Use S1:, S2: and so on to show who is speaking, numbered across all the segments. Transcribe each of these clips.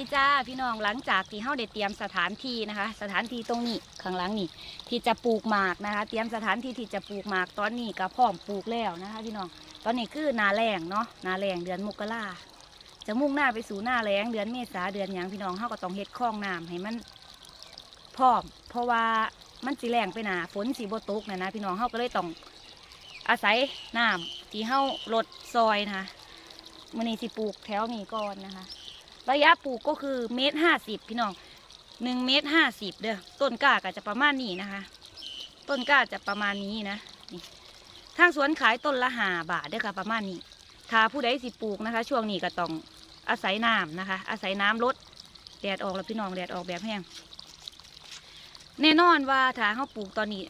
S1: ดีจ้าพี่น้องหลังจากที่เฮาได้เตรียมสถานที่นะคะ สถานที่ตรงนี้ข้างหลังนี่ที่จะปลูกหมากนะคะ เตรียมสถานที่ที่จะปลูกหมากตอนนี้ก็พร้อมปลูกแล้วนะคะ พี่น้องตอนนี้คือนาแรงเนาะนาแรงเดือนมกราจะมุ่งหน้าไปสู่หน้าแรงเดือนเมษาเดือนหยังพี่น้องเฮาก็ต้องเฮ็ดคลองน้ำให้มันพร้อม เพราะว่ามันสิแรงไปหนาฝนสิบ่ตกนะนะพี่น้องเฮาก็เลยต้องอาศัยน้ำที่เฮาลดซอยนะคะมื้อนี้สิปลูกแถวนี้ก่อนนะคะ ระยะปลูกก็คือเมตรห้าสิบพี่น้องหนึ่งเมตรห้าสิบเด้อต้นกล้าก็จะประมาณนี้นะคะ ต้นกล้าจะประมาณนี้นะนี่ทางสวนขายต้นละหาบาทเด้อค่ะประมาณนี้ ถ้าผู้ใดสิปลูกนะคะ ช่วงนี้ก็ต้องอาศัยน้ำนะคะ อาศัยน้ำลดแดดออกแล้วพี่น้องแดดออกแบบแห้งแน่นอนว่าถ้าเขาปลูกตอนนี้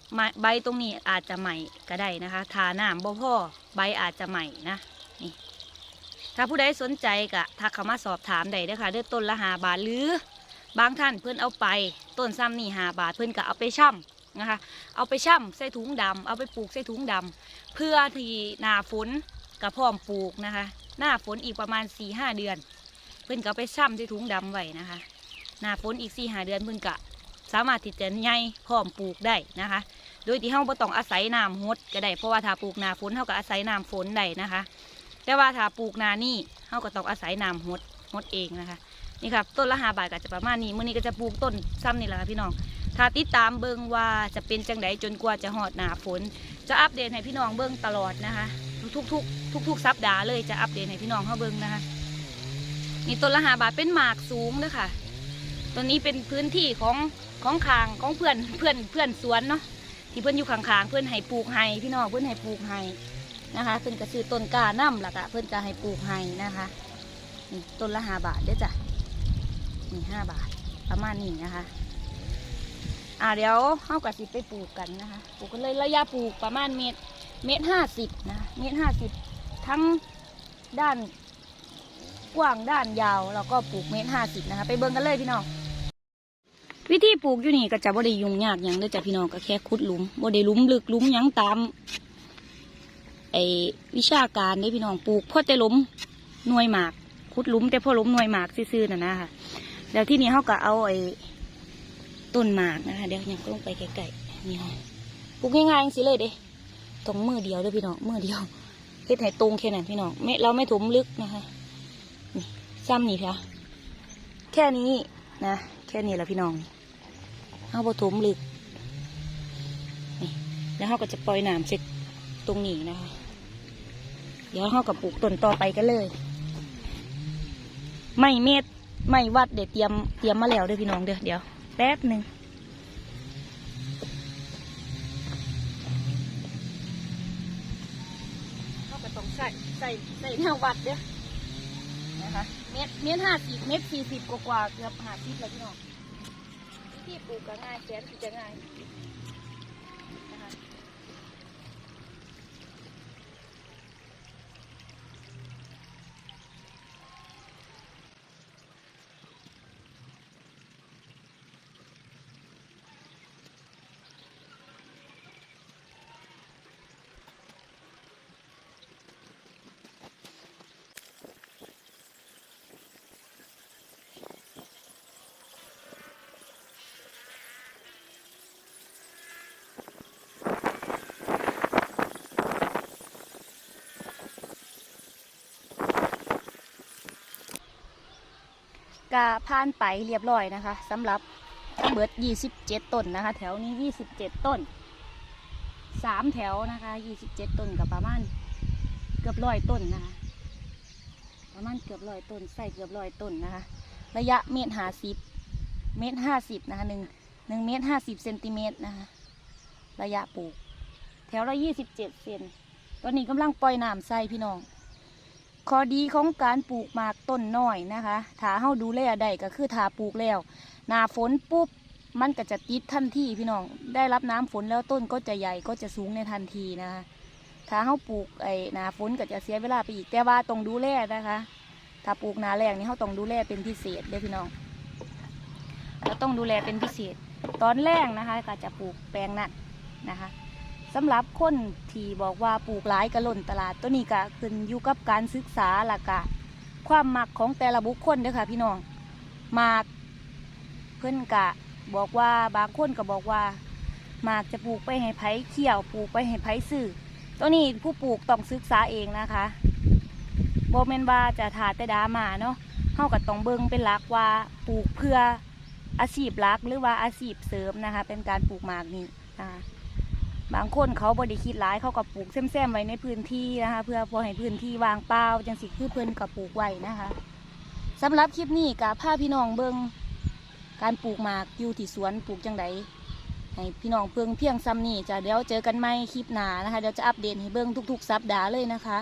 S1: ใบตรงนี้อาจจะใหม่ก็ได้นะคะถ้าน้ำบ่พ่อใบอาจจะใหม่นะนี่ ถ้าผู้ใดสนใจก็ทักเข้ามาสอบถามได้เด้อค่ะเด้อต้นละหาบาทหรือบางท่านเพื่อนเอาไปต้นซ้ำนี่หาบาทเพื่อนก็เอาไปช่ำนะคะ เอาไปช่ำใส่ถุงดำเอาไปปลูกใส่ถุงดำเพื่อที่หนาฝนกับพร้อมปลูกนะคะ หน้าฝนอีกประมาณ4ี่ห้าเดือน เพื่อนก็ไปช่ำใส่ถุงดำไว้นะคะ หน้าฝนอีก4ี่ห้าเดือนเพื่อนก็สามารถที่จะใหญ่พร้อมปลูกได้นะคะ โดยที่เฮาบ่ต้องอาศัยน้ำหดก็ได้เพราะว่าถ้าปลูกหน้าฝนเฮาก็อาศัยน้ำฝนได้นะคะ แต่ว่าถ้าปลูกนานี่เขาก็ต้องอาศัยน้ำหดหดเองนะคะ นี่ครับต้นละหาบาทก็จะประมาณนี้มื้อนี้ก็จะปลูกต้นซ้ำนี่แหละค่ะพี่น้องถ้าติดตามเบิ่งว่าจะเป็นจังไดจนกว่าจะหอดหนาฝน จะอัปเดตให้พี่น้องเบิ่งตลอดนะคะทุกๆทุกทุกๆสัปดาห์เลยจะอัปเดตให้พี่น้องเขาเบิ่งนะคะนี่ต้นละหาบาทเป็นหมากสูงนะคะตัวนี้เป็นพื้นที่ของของคางของเพื่อนเพื่อนเพื่อนสวนเนาะที่เพื่อนอยู่ข้างๆเพื่อนให้ปลูกให้พี่น้องเพื่อนให้ปลูกให้ นะคะเพิ่นก็ซื้อต้นกาน้ำล่ะกะเพิ่นก็ให้ปลูกให้นะคะนี่ต้นละห้าบาทเด้อจ้ะนี่ห้าบาท ประมาณนี้นะคะอ่าเดี๋ยวเฮากับสิไปปลูกกันนะคะ ปลูกกันเลยระยะปลูกประมาณเมตรเมตรห้าสิบนะเมตรห้าสิบทั้งด้านกว้างด้านยาวแล้วก็ปลูกเมตรห้าสิบนะคะ ไปเบิ่งกันเลยพี่น้องวิธีปลูกอยู่นี่ก็จะบ่ได้ยุ่งยากหยังเด้อจ้ะพี่น้องก็แค่ขุดหลุมบ่ได้หลุมลึกหลุมยังตาม ไอวิชาการได้พี่น้องปลูกพ่อแต่ล้มหน่วยหมากขุดลุมแต่พ่อล้มหน่วยหมากซื่อๆน่ะนะคะแล้วที่นี่เขาก็เอาไอ้ต้นหมากนะคะเดี๋ยวยังลงไปไกลๆนี่ค่ะปลูกง่ายๆสิเลยเด้ตรงมือเดียวเด้อพี่น้องมือเดียวเฮ็ดให้ตรงแค่นั้นพี่น้องไม่เราไม่ถมลึกนะคะนี่ซ้ำนี่ค่ะแค่นี้นะแค่นี้แหละพี่น้องเอาบ่ถมลึกนี่แล้วเขาก็จะปล่อยน้ำเสร็จตรงนี้นะคะ เดี๋ยวเรากับปลูกต้นต่อไปกันเลย ไม่เม็ดไม่วัดเดี๋ยวเตรียมเตรียมมาแล้วเด้อพี่น้องเด้อเดี๋ยวแป๊บหนึ่งเขาก็ต้องใส่ใส่ใส่แนววัดเด้อนะคะเม็ดเม็ดห้าสิบเม็ดสี่สิบกว่าๆเกือบห้าสิบเลยพี่น้องวิธีปลูกก็ง่ายแสนที่จะง่าย กาผ่านไปเรียบร้อยนะคะสำหรับเบิด27 ต้นนะคะ แถวนี้ 27 ต้นสามแถวนะคะ 27 ต้นกับประมาณเกือบร้อยต้นนะคะ ประมาณเกือบร้อยต้นใส่เกือบร้อยต้นนะคะ ระยะเมตรหาสิบเมตรห้าสิบนะคะหนึ่งหนึ่งเมตรห้าสิบเซนติเมตรนะคะ ระยะปลูก แถวละยี่สิบเจ็ดเซนตอนนี้กำลังปล่อยน้ำใส่พี่น้อง ข้อดีของการปลูกหมากต้นน้อยนะคะถ้าเฮาดูแลได้ก็คือถ้าปลูกแล้ว หนาฝนปุ๊บมันก็จะติดทันทีพี่น้อง ได้รับน้ำฝนแล้วต้นก็จะใหญ่ก็จะสูงในทันทีนะคะถ้าเฮาปลูกไอ้หนาฝนก็จะเสียเวลาไปอีกแต่ว่าต้องดูแลนะคะ ถ้าปลูกหนาแรงนี่เฮาต้องดูแลเป็นพิเศษเด้อพี่น้องเราต้องดูแลเป็นพิเศษ ตอนแรกนะคะก็จะปลูกแปลงนั่นนะคะ สำหรับคนที่บอกว่าปลูกหลายกระล่นตลาดตัวนี้ก็ขึ้นอยู่กับการศึกษาหลักะความมักของแต่ละบุคคลเด้อค่ะ พี่น้องหมากเพิ่อนกะบอกว่าบางคนก็บอกว่าหมากจะปลูกไปให้ไผเขี่ยวปลูกไปให้ไผซื้อตัวนี้ผู้ปลูกต้องศึกษาเองนะคะโบเมนว่าจะถาแต่ดามาเนาะเฮาก็ต้องเบิงเป็นหลักว่าปลูกเพื่ออาชีพหลักหรือว่าอาชีพเสริมนะคะ เป็นการปลูกหมากนี่นะคะางคนเขาบริคิดหลายเขาก็ปลูกแซมๆไว้ในพื้นที่นะคะ เพื่อพอให้พื้นที่วางเปล่าจังสิคือเพิ่นก็ปลูกไว้นะคะสำหรับคลิปนี้กับพาพี่น้องเบิ่งการปลูกหมากอยู่ที่สวนปลูกจังไดให้พี่น้องเพิ่งเพียงซ้ำนี่จะเดี๋ยวเจอกันใหม่คลิปหน้านะคะเดี๋ยวจะอัปเดตให้เบิ่งทุก ๆ สัปดาห์เลยนะคะ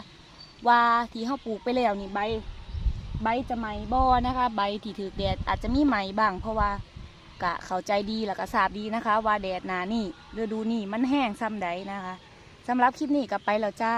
S1: ว่าที่เขาปลูกไปแล้วนี่ใบ ใบจะไหมบ่นะคะ ใบที่ถือแดดอาจจะมีไหมบ้างเพราะว่า กะเข้าใจดีแล้วก็ทราบดีนะคะ ว่าแดดหนานี่ฤดูนี่มันแห้งซ้ำใดนะคะสำหรับคลิปนี้ก็ไปแล้วจ้า